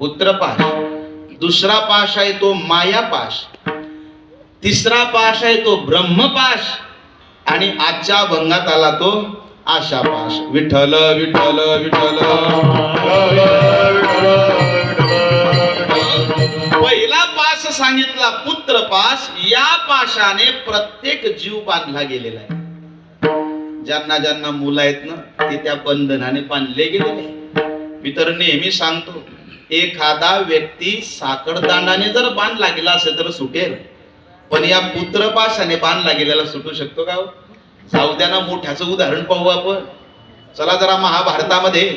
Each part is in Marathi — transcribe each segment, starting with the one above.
पुत्रपाश दुसरा पाश आहे तो मायापाश तिसरा पाश आहे तो ब्रह्मपाश आणि आजच्या भंगात आला तो आशापाश विठ्ठल विठ्ठल विठ्ठल. पहिला पाश सांगितला पुत्र पास या पाशाने प्रत्येक जीव बांधला गेलेला आहे. ज्यांना ज्यांना मुलं आहेत ना ते त्या बंधनाने बांधले गेलेले मी तर नेहमी सांगतो एखादा व्यक्ती साखरदांडाने जर बांधला गेला असेल तर सुटेल पण या पुत्रपाशाने बांधला गेलेला सुटू शकतो का हो? जाऊ द्या ना मोठ्याचं उदाहरण पाहू आपण चला जरा महाभारतामध्ये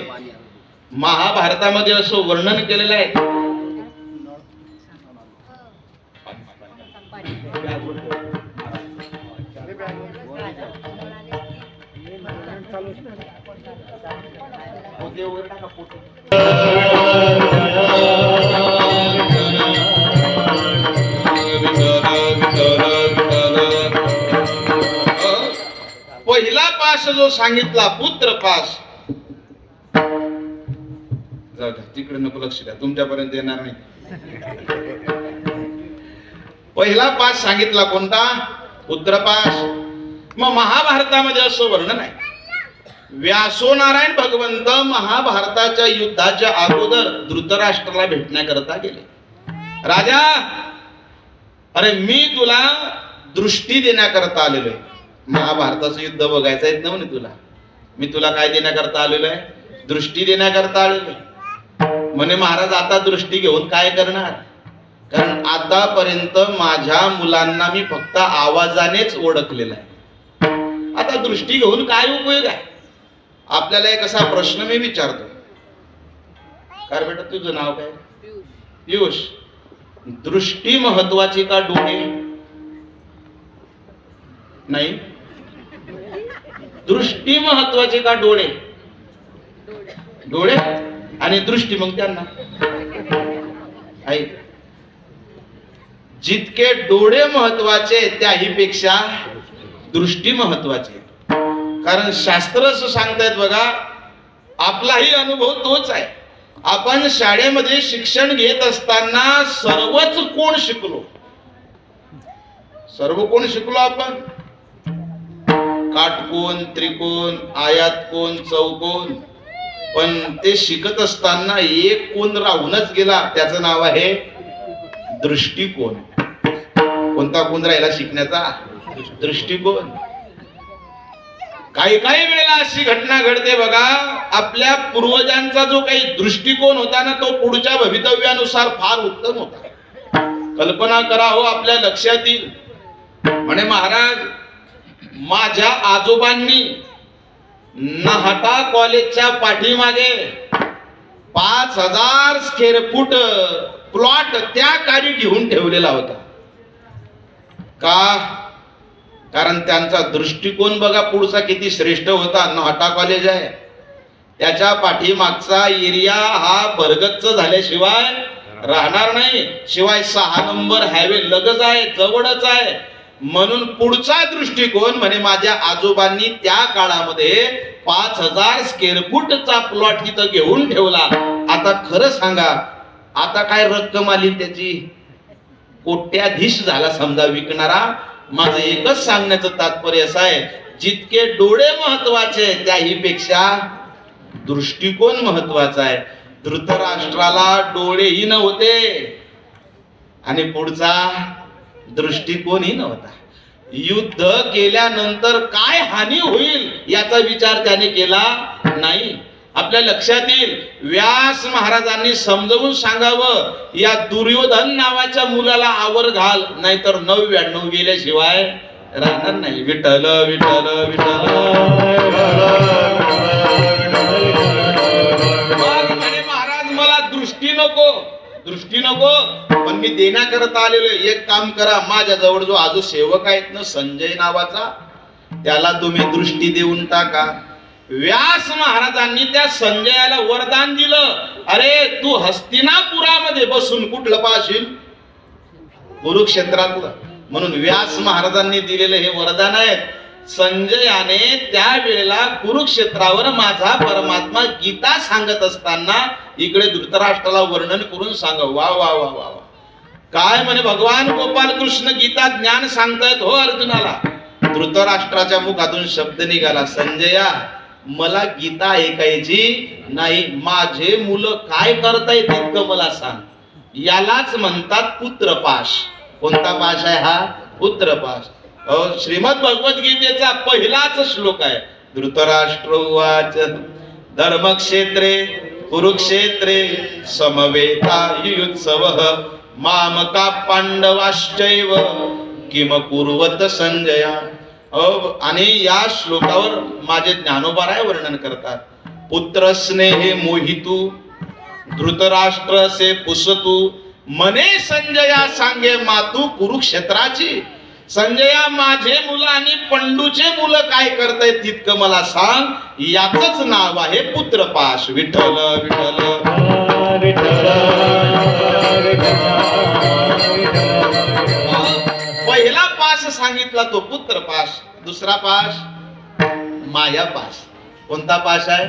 महाभारतामध्ये असं वर्णन केलेलं आहे पोते वगैरे टाका, पोते. जो सांगितला पुत्र पास. जाऊ द्या तिकडे नको लक्ष द्या तुमच्यापर्यंत येणार नाही. पहिला पास सांगितला कोणता? पुत्र पास. मग महाभारतामध्ये असं वर्णन आहे. व्यासोनारायण भगवंत महाभारताच्या युद्धाच्या अगोदर धृतराष्ट्राला भेटण्याकरता गेले. राजा अरे मी तुला दृष्टी देण्याकरता आलेलो आहे. महाभारताचं युद्ध बघायचं आहे ना म्हणे तुला? मी तुला काय देण्याकरता आलेलो आहे? दृष्टी देण्याकरता आलेलो आहे. म्हणे महाराज आता दृष्टी घेऊन काय करणार? कारण आतापर्यंत माझ्या मुलांना मी फक्त आवाजानेच ओळखलेलं आहे. आता दृष्टी घेऊन काय उपयोग आहे? आपल्याला एक असा प्रश्न मी विचारतो. काय बेटा तुझं नाव काय? पियुष. दृष्टी महत्वाची का डोळे नाही? दृष्टी महत्वाची का डोळे? डोळे? आणि दृष्टी मग त्यांना. ऐक जितके डोळे महत्त्वाचे त्याही पेक्षा दृष्टी महत्वाची कारण शास्त्र असं सांगतायत बघा आपलाही अनुभव तोच आहे. आपण शाळेमध्ये शिक्षण घेत असताना सर्वच कोण शिकलो? सर्व कोण शिकलो आपण? काटकोन त्रिकोण आयात कोण चौकोन. पण ते शिकत असताना एक कोण राहूनच गेला त्याचं नाव आहे दृष्टिकोन. कोणता कोण राहिला शिकण्याचा? दृष्टिकोन. काही काही वेळेला अशी घटना घडते बघा आपल्या पूर्वजांचा जो काही दृष्टिकोन होता ना तो पुढच्या भवितव्यानुसार फार उत्तम होता. कल्पना करा हो आपल्या लक्षात येईल. म्हणे महाराज माझ्या आजोबांनी नाहटा कॉलेजच्या पाठीमागे पाच हजार स्क्वेअर फूट प्लॉट त्या काळी घेऊन ठेवलेला होता. का? कारण त्यांचा दृष्टिकोन बघा पुढचा किती श्रेष्ठ होता. नाहटा कॉलेज आहे. त्याच्या पाठीमागचा एरिया हा बरगच्च झाल्याशिवाय राहणार नाही. शिवाय सहा नंबर हायवे लगच आहे जवळच आहे. म्हणून पुढचा दृष्टिकोन म्हणे माझ्या आजोबांनी त्या काळामध्ये पाच हजार स्क्वेअर फूटचा प्लॉट तिथं घेऊन ठेवला. आता खरं सांगा आता काय रक्कम आली त्याची? कोट्याधीश झाला समजा विकणारा. माझं एकच सांगण्याचं तात्पर्य असं आहे जितके डोळे महत्त्वाचे त्याही पेक्षा दृष्टिकोन महत्त्वाचा आहे. धृतराष्ट्राला डोळेही नव्हते आणि पुढचा दृष्टिकोनही नव्हता. युद्ध केल्यानंतर काय हानी होईल याचा विचार त्याने केला नाही. आपल्या लक्षात येईल व्यास महाराजांनी समजवून सांगावं या दुर्योधन नावाच्या मुलाला आवर घाल नाहीतर नव्याण्णव गेल्याशिवाय राहणार नाही. विठल विठल विठल महाराज मला दृष्टी नको. दृष्टी नको पण मी देण्याकरता आलेलो एक काम करा माझ्या जवळ जो आजो सेवक आहेत ना संजय नावाचा त्याला तुम्ही दृष्टी देऊन टाका. व्यास महाराजांनी त्या संजयाला वरदान दिलं. अरे तू हस्तिनापुरामध्ये बसून कुठलं पाहशील? कुरुक्षेत्रातलं. म्हणून व्यास महाराजांनी दिलेलं हे वरदान आहे. संजयाने त्या वेळेला कुरुक्षेत्रावर माझा परमात्मा गीता सांगत असताना इकडे धृतराष्ट्राला वर्णन करून सांगा. वा वा वा वा वा. काय म्हणे भगवान? गोपाल कृष्ण गीता ज्ञान सांगतायत हो अर्जुनाला. धृतराष्ट्राच्या मुखातून शब्द निघाला संजया मला गीता ऐकायची नाही. माझे मुलं काय करताय इतकं मला सांग. यालाच म्हणतात पुत्रपाश. कोणता पाश आहे हा? पुत्रपाश. अहो श्रीमद भगवद्गीतेचा पहिलाच श्लोक आहे. धृतराष्ट्र उवाच धर्मक्षेत्रे कुरुक्षेत्रे समवेता युत्सव मामका पांडवाश्चैव किम कुर्वत संजया। आणि या श्लोकावर माझे ज्ञानोबाराय वर्णन करतात. पुत्र स्नेहे मोहितू धृतराष्ट्र से पुसतू मने संजया सांगे मातू कुरुक्षेत्राची। संजया माझे मुलं आणि पंडूचे मुलं काय करतायत तितकं मला सांग. याच नाव आहे पुत्रपाश. विठ्ठल विठ्ठल. पहिला पाश सांगितला तो पुत्र पाश दुसरा पाश माया पाश. कोणता पाश आहे?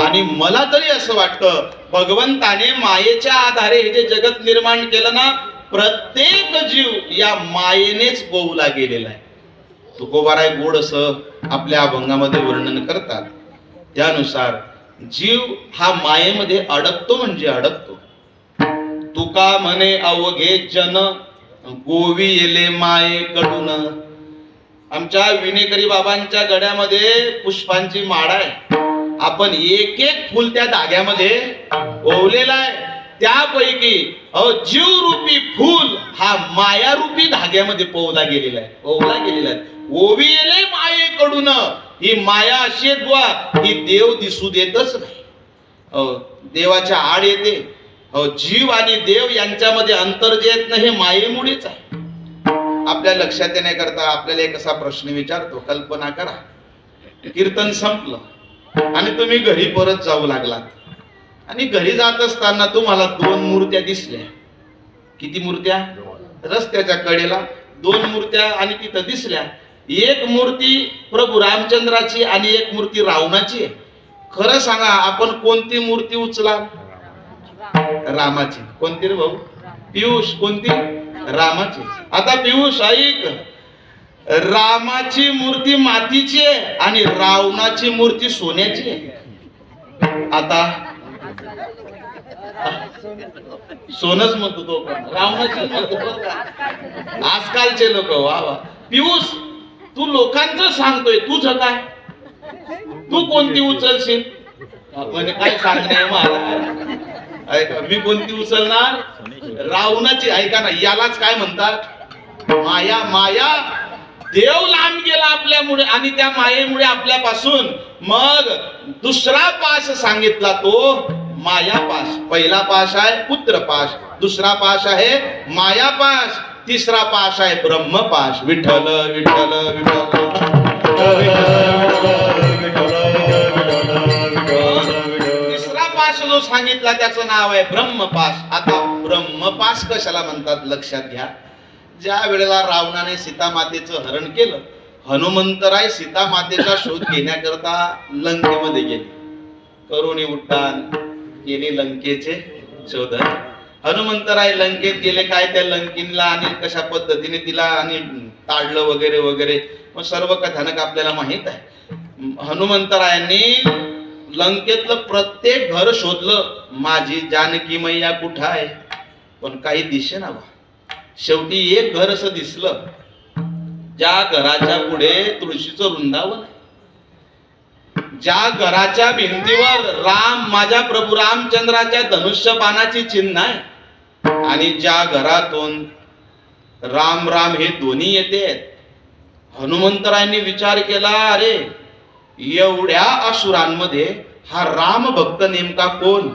आणि मला तरी असं वाटतं भगवंताने मायेच्या आधारे हे जे जगत निर्माण केलं ना प्रत्येक जीव या मायेनेच गोवला गेलेला आहे. तुकोबाराय गोड असं आपल्या अभंगामध्ये वर्णन करतात. त्यानुसार जीव हा मायेमध्ये अडकतो म्हणजे अडकतो. तुका म्हणे अवघे जन गोवी येले माये कडून. आमच्या विनेकरी बाबांच्या गड्यामध्ये पुष्पांची माळ आहे. आपण एक एक फुल त्या धाग्यामध्ये ओवलेला आहे. त्यापैकी अहो जीव रूपी हा माया रूपी धाग्यामध्ये पोवला गेलेला आहे. पोवला गेलेला आहे. ओविले मायेकडून ही माया अशी आहे ही देव दिसू देतच नाही. अहो, देवाच्या आड येते. अहो, जीव आणि देव यांच्यामध्ये अंतर जे येत नाही हे मायेमुळेच आहे. आपल्या लक्षात येण्याकरता आपल्याला एक असा प्रश्न विचारतो कल्पना करा. कीर्तन संपलं आणि तुम्ही घरी परत जाऊ लागलात. आणि घरी जात असताना तुम्हाला दोन मूर्त्या दिसल्या. किती मूर्त्या? रस्त्याच्या कडेला दोन मूर्त्या आणि तिथं दिसल्या. एक मूर्ती प्रभू रामचंद्राची आणि एक मूर्ती रावणाची आहे. खरं सांगा आपण कोणती मूर्ती उचला? रामाची. कोणती रे भाऊ? पियुष. कोणती? रामाची. आता पियुष ऐक. रामाची मूर्ती मातीची आहे आणि रावणाची मूर्ती सोन्याची आहे. आता सोनच म्हणतो तो पण. म्हणतो बरं का आजकालचे लोक वा वा. पियुष तू लोकांचं सांगतोय तुझं काय? तू कोणती उचलशील? म्हणजे काय सांगणार महाराज ऐका मी कोणती उचलणार? रावणाची ऐका ना यालाच काय म्हणतात? माया माया देव लांब गेला आपल्यामुळे आणि त्या मायेमुळे आपल्यापासून मग दुसरा पाश सांगितला तो मायापाश पहिला पाश आहे पुत्रपाश दुसरा पाश आहे मायापाश तिसरा पाश आहे ब्रह्मपाश विठ्ठल विठ्ठल विठ्ठल. तिसरा पाश जो सांगितला त्याचं नाव आहे ब्रह्मपाश आता ब्रह्मपाश कशाला म्हणतात? लक्षात घ्या. ज्या वेळेला रावणाने सीता मातेचं हरण केलं हनुमंतराय सीता मातेचा शोध घेण्याकरता लंकेमध्ये गेले. करुणी उड्डाण. केले लंकेचे शोधन. हनुमंतराय लंकेत गेले काय त्या लंकेला आणि कशा पद्धतीने तिला आणि ताडलं वगैरे वगैरे मग सर्व कथानक आपल्याला माहीत आहे. हनुमंतरायांनी लंकेतलं प्रत्येक घर शोधलं. माझी जानकी मैया कुठं आहे? पण काही दिसे ना बा. शेवटी एक घर असं दिसलं. ज्या घराच्या पुढे तुळशीचं वृंदावन आहे. ज्या घराच्या भिंतीवर राम माझ्या प्रभू रामचंद्राच्या धनुष्य बाणाची चिन्ह आहे आणि ज्या घरातून राम राम हे दोन्ही येते हनुमंतरायांनी विचार केला अरे एवढ्या असुरांमध्ये हा राम भक्त नेमका कोण?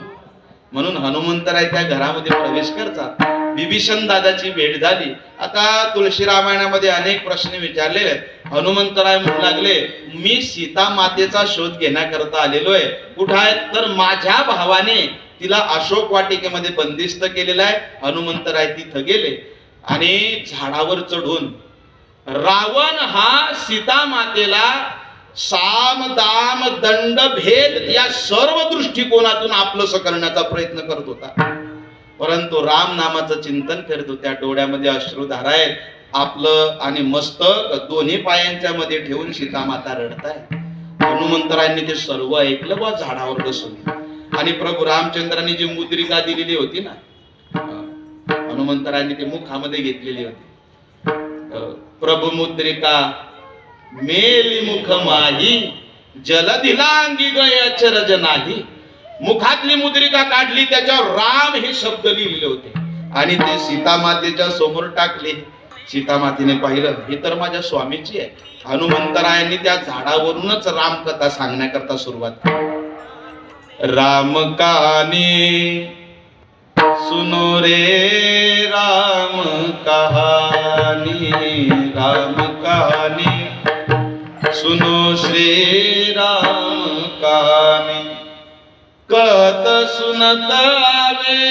म्हणून हनुमंतराय त्या घरामध्ये प्रवेश करतात. विभीषण दादाची भेट झाली. आता तुळशी रामायणामध्ये अनेक प्रश्न विचारले हनुमंतराय म्हणू लागले मी सीता मातेचा शोध घेण्याकरता आलेलो आहे. कुठं आहे तर माझ्या भावाने तिला अशोक वाटिकेमध्ये बंदिस्त केलेलं आहे. हनुमंतराय तिथं गेले आणि झाडावर चढून रावण हा सीता मातेला साम दाम दंड भेद या सर्व दृष्टिकोनातून आपलंसं करण्याचा प्रयत्न करत होता. परंतु राम नामाचं चिंतन करत होत्या. डोळ्यामध्ये अश्रुधारा आहेत. आपलं आणि मस्तक दोन्ही पायांच्या मध्ये ठेवून सीतामाता रडताय हनुमंतरायांनी ते सर्व ऐकलं बा झाडावर बसून. आणि प्रभू रामचंद्रांनी जी मुद्रिका दिलेली होती ना हनुमंतरांनी हनुमंतरायांनी ते मुखामध्ये घेतलेली होती. प्रभु प्रभू मुद्रिका मेली मुख माही जलदिला अंगी गय चरज नाही. मुखातली मुद्रिका काढली त्याच्यावर राम हे शब्द लिहिले होते. आणि ते सीतामातेच्या समोर टाकले. सीतामातेने पाहिलं हे तर माझ्या स्वामीची आहे. हनुमंतरायांनी त्या झाडावरूनच रामकथा सांगण्याकरता सुरुवात केली. राम कहाणी सुनो रे राम कहानी राम कहानी सुनो श्री राम कहानी. सुनतावे।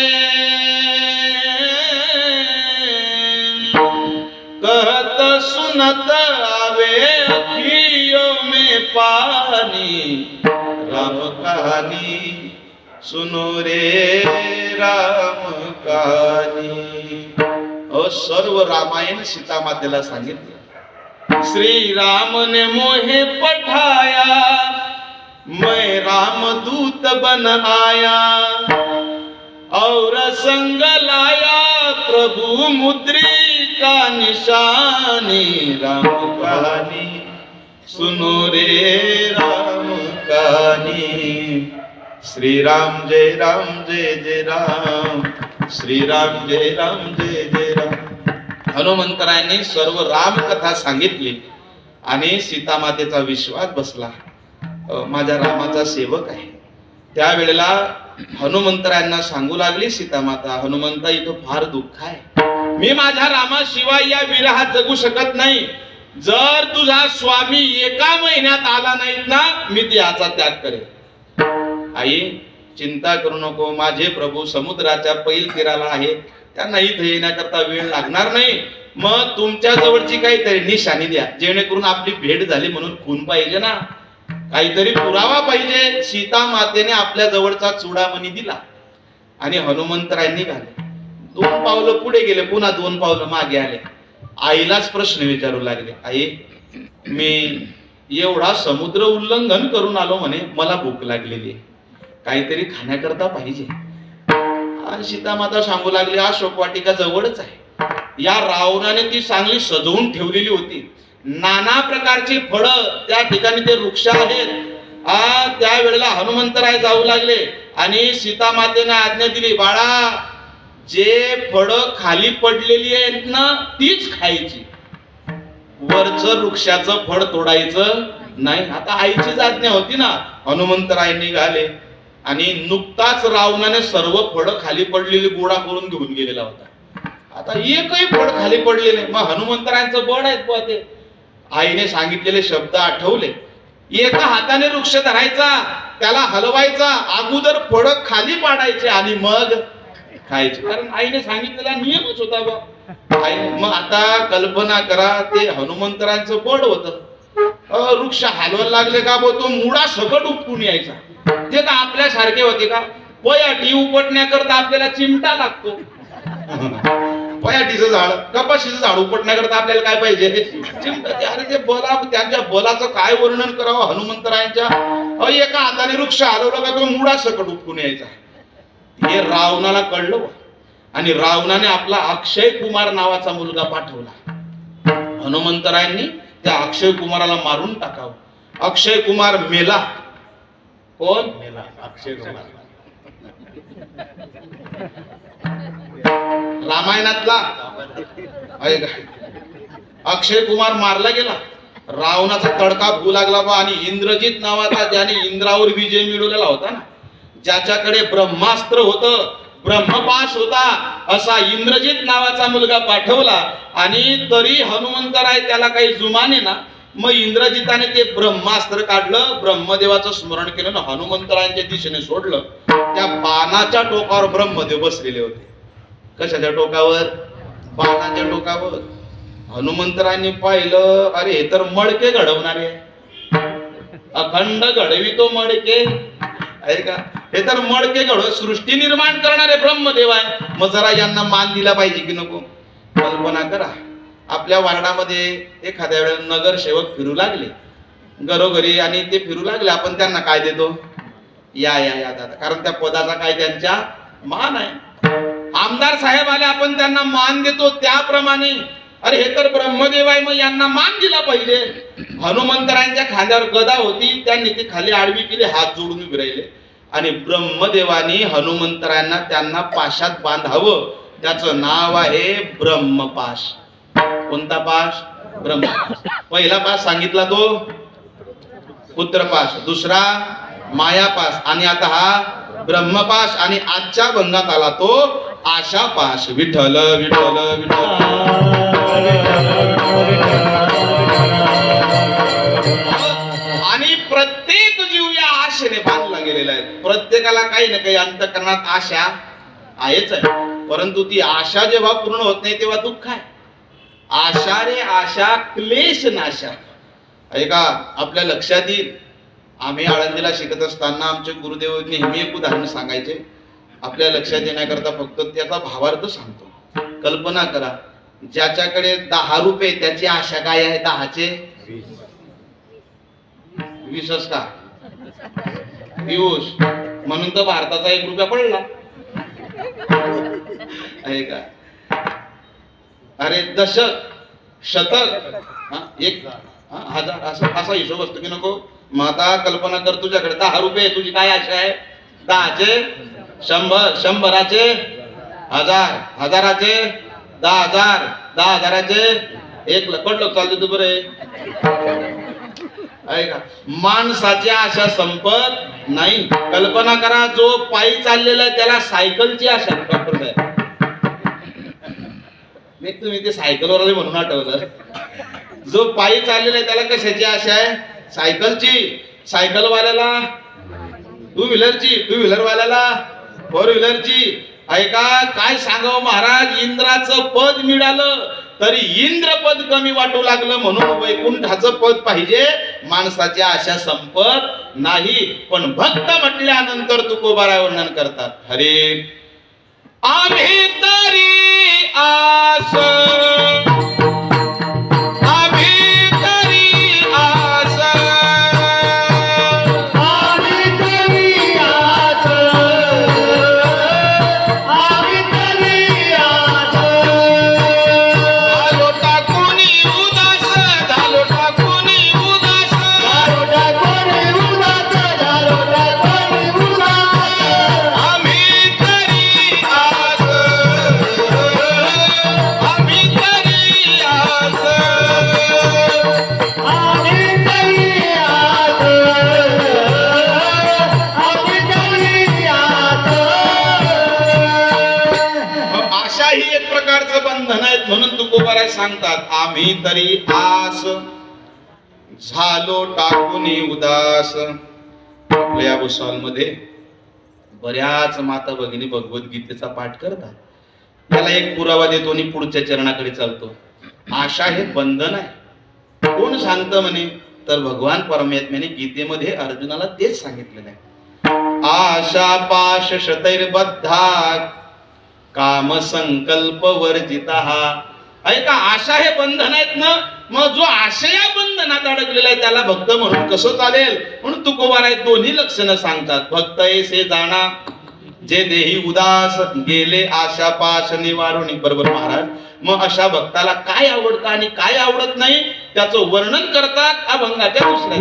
कहत सुनतावे अखियों में पानी। राम कहानी सुनो रे राम कहानी। अ सर्व रामायण सीता मातेला सांगितलं. श्री राम ने मोहे पठाया मैं राम दूत बन आया और संग लाया प्रभु मुद्रिका निशानी राम कहानी। सुनो रे राम कहानी। श्री राम जय राम जय जय राम। श्री राम जय राम जय जय राम। हनुमंतरायांनी सर्व राम कथा सांगितली आणि सीतामातेचा विश्वास बसला. माझ्या रामाचा सेवक आहे. त्यावेळेला हनुमंतरायांना सांगू लागली सीतामाता हनुमंता इथं फार दुःख आहे. मी माझ्या रामाशिवाय या विरहात जगू शकत नाही. जर तुझा स्वामी एका महिन्यात आला नाहीत ना मी त्याचा त्याग करेन. आई चिंता करू नको. माझे प्रभू समुद्राच्या पैल तीराला आहेत. त्यांना इथे येण्याकरता वेळ लागणार नाही. मग तुमच्या जवळची काहीतरी निशाणी द्या. जेणेकरून आपली भेट झाली म्हणून खून पाहिजे ना. काहीतरी पुरावा पाहिजे. सीता मातेने आपल्या जवळचा चुडामणी दिला. आणि हनुमंतरायांनी घाले दोन पावलं पुढे गेले पुन्हा दोन पावलं मागे आले. आईलाच प्रश्न विचारू लागले आई मी एवढा समुद्र उल्लंघन करून आलो म्हणे मला भूक लागलेली आहे. काहीतरी खाण्याकरता पाहिजे. आणि सीतामाता सांगू लागली हा शोकवाटिका जवळच आहे. या रावणाने ती चांगली सजवून ठेवलेली होती. नाना प्रकारची फळं त्या ठिकाणी ते वृक्ष आहेत. आ त्यावेळेला हनुमंतराय जाऊ लागले आणि सीता मातेने आज्ञा दिली बाळा जे फळं खाली पडलेली आहेत ना तीच खायची. वरच वृक्षाचं फळ तोडायचं नाही. आता आईचीच आज्ञा होती ना. हनुमंतराय निघाले आणि नुकताच रावणाने सर्व फळं खाली पडलेली गोळा करून घेऊन गेलेला होता. आता एकही फळ खाली पडलेले मग हनुमंतरायांचं बळ आहेत ते. आईने सांगितलेले शब्द आठवले. एका हाताने वृक्ष धरायचा त्याला हलवायचा अगोदर फळ खाली पाडायचे आणि मग खायचे. कारण आईने सांगितलेला नियमच होता बा. आईने मग आता कल्पना करा ते हनुमंतरांचं पड होत. वृक्ष हलवायला लागले का बो तो मुळा सकट उपटून यायचा. ते का आपल्या सारखे होते का? पयाटी उपटण्याकरता आपल्याला चिमटा लागतो. पयाटीचं झाड कपाशीचं झाड उपटण्याकरता आपल्याला काय पाहिजे? चिमटा अरे ते बला त्यांच्या बलाचं काय वर्णन करावं हनुमंतरायांच्या? अ एका हाताने वृक्ष हलवलं का तो मुळा सकट उपटून यायचा. हे रावणाला कळलं आणि रावणाने आपला अक्षय कुमार नावाचा मुलगा पाठवला. हनुमंतरायांनी त्या अक्षय कुमाराला मारून टाकावं. अक्षय कुमार मेला. कोण? मेला. अक्षय कुमार. रामायणातला. अक्षय कुमार मारला गेला. रावणाचा तडका भू लागला बा आणि इंद्रजित नावाचा ज्याने इंद्रावर विजय मिळवलेला होता ना ज्याच्याकडे ब्रह्मास्त्र होतं ब्रह्मपाश होता असा इंद्रजित नावाचा मुलगा पाठवला आणि तरी हनुमंतराय त्याला काही जुमाने ना मग इंद्रजिताने ते ब्रह्मास्त्र काढलं ब्रह्मदेवाचं स्मरण केलं ना हनुमंतरायांच्या दिशेने सोडलं. त्या बाणाच्या टोकावर ब्रह्मदेव बसलेले होते. कशाच्या टोकावर? बाणाच्या टोकावर. हनुमंतरांनी पाहिलं अरे हे तर मडके घडवणारे. अखंड घडवितो मडके. आहे का? हे तर मडके घडव सृष्टी निर्माण करणारे ब्रह्मदेव आहे. मग जरा यांना मान दिला पाहिजे की नको? कल्पना करा. आपल्या वार्डामध्ये एखाद्या वेळेला नगरसेवक फिरू लागले. घरोघरी आणि ते फिरू लागले आपण त्यांना काय देतो? या या या दादा. कारण त्या पदाचा काय त्यांच्या मान आहे. आमदार साहेब आले आपण त्यांना मान देतो त्याप्रमाणे. अरे हे तर ब्रह्मदेव आहे मग यांना मान दिला पाहिजे. हनुमंतरायांच्या खांद्यावर गदा होती त्यांनी ती खाली आडवी केली हात जोडून उभे राहिले. आणि ब्रह्मदेवानी हनुमंतरायांना त्यांना पाशात बांधावं. त्याचं नाव आहे ब्रह्मपाश. कोणता पाश? ब्रह्मपाश. पहिला पाश सांगितला तो? पुत्रपाश. दुसरा मायापाश. आणि आता हा ब्रह्मपाश. आणि आजच्या भंगात आला तो आशापाश विठ्ठल विठ्ठल विठ्ठल. आणि प्रत्येक जीव या आशेने बांधला गेलेला आहे. प्रत्येकाला काही ना काही अंतकरणात आशा आहेच आहे. परंतु ती आशा जेव्हा पूर्ण होत नाही तेव्हा दुःख आहे. आशा रे आशा क्लेश नाशा. ऐका आपल्या लक्षात येईल. आम्ही आळंदीला शिकत असताना आमचे गुरुदेव नेहमी एक उदाहरण सांगायचे. आपल्या लक्षात येण्याकरता फक्त त्याचा भावार्थ सांगतो. कल्पना करा ज्याच्याकडे दहा रुपये त्याची आशा काय आहे दहाचे? वीसच का? पियुष म्हणून तर भारताचा एक रुपया पडला. आहे का? अरे दशक शतक हा, एक हजार असा असा हिशोब असतो की नको. मग आता कल्पना कर तुझ्याकडे. दहा रुपये तुझी काय आशा आहे? दहाचे? शंभर शंभराचे हजार हजाराचे दहा हजार दहा हजाराचे एक लाख पडलं चालते तू बरे ऐका माणसाची आशा संपत नाही. कल्पना करा जो पायी चाललेला आहे त्याला सायकलची आशा डॉक्टर साहेब मी तुम्ही ते सायकलवर आले म्हणून आठवलं. जो पायी चाललेला आहे त्याला कशाची आशा आहे? सायकलची. सायकलवाल्याला टू व्हीलरची टू व्हीलरवाल्याला फोर व्हीलरची ऐका काय सांगाव महाराज? इंद्राचं पद मिळालं तरी इंद्रपद कमी वाटू लागलं म्हणून वैकुंठाचं पद पाहिजे. माणसाची आशा संपत नाही. पण भक्त म्हटल्यानंतर तुकोबारा वर्णन करतात. हरे. आम्ही तरी आस सांगतात आम्ही तरी आस. झालो टाकून उदास. आपल्या या भुसावलमध्ये बऱ्याच माता भगिनी भगवद्गीतेचा पाठ करतात. त्याला एक पुरावा देतो आणि पुढच्या चरणाकडे चालतो. आशा हे बंधन आहे. कोण सांगतं म्हणे? तर भगवान परमात्म्याने गीतेमध्ये अर्जुनाला तेच सांगितलेलं आहे. आशा पाश शतैर्बद्धा काम संकल्प वर्जिता ऐका आशा हे बंधन आहेत ना? मग जो आशया बंधनात अडकलेला आहे त्याला भक्त म्हणून कसं चालेल? म्हणून तुकोबार आहेत दोन्ही लक्षणं सांगतात. भक्त ऐसे जाणा जे देही उदास गेले आशा पाश निवारून. बरोबर महाराज? मग अशा भक्ताला काय आवडतं आणि काय आवडत नाही त्याचं वर्णन करतात अभंगाच्या दुसऱ्या